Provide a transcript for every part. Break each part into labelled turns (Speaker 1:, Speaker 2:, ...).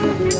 Speaker 1: Де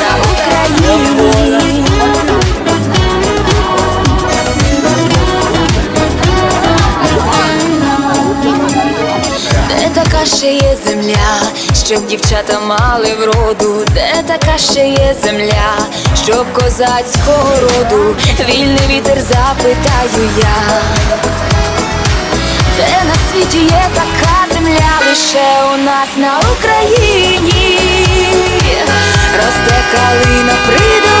Speaker 1: ще є земля, щоб дівчата мали вроду, де така ще є земля, щоб козацького роду, вільний вітер запитаю я, де на світі є така земля, лише у нас на Україні, росте калина при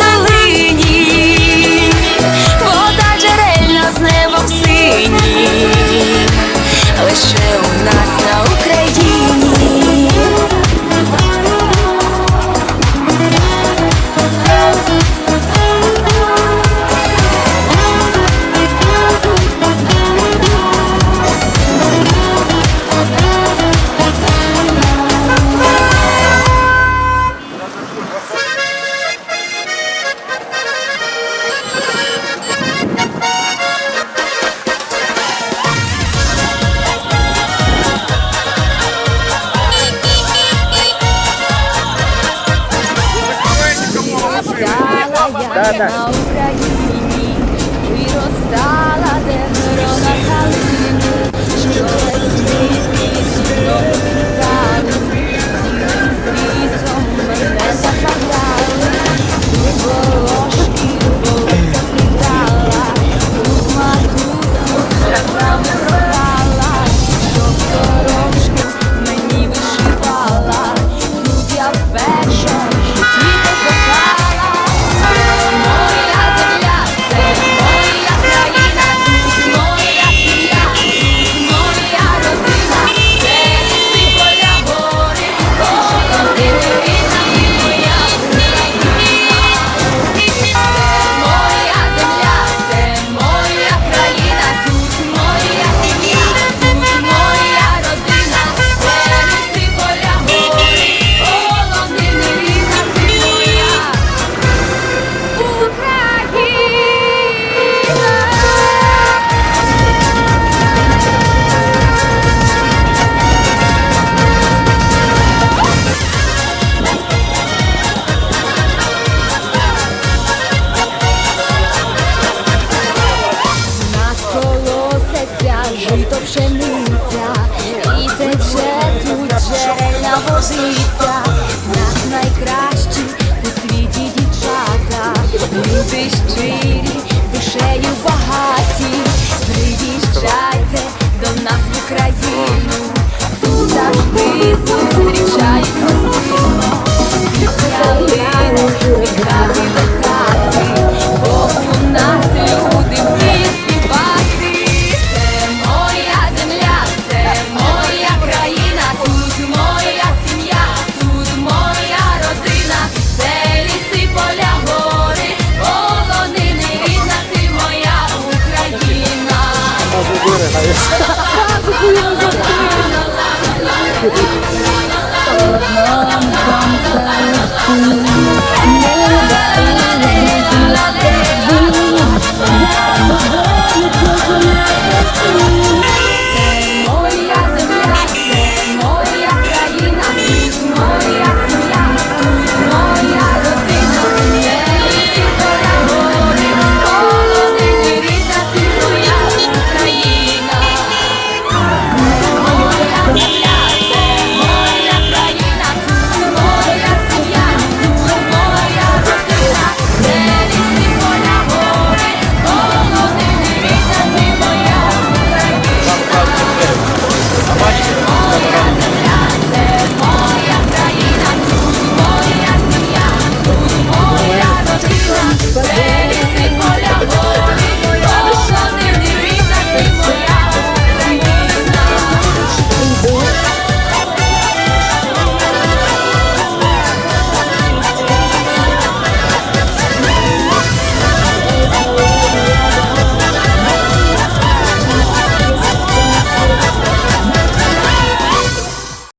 Speaker 1: Dadag.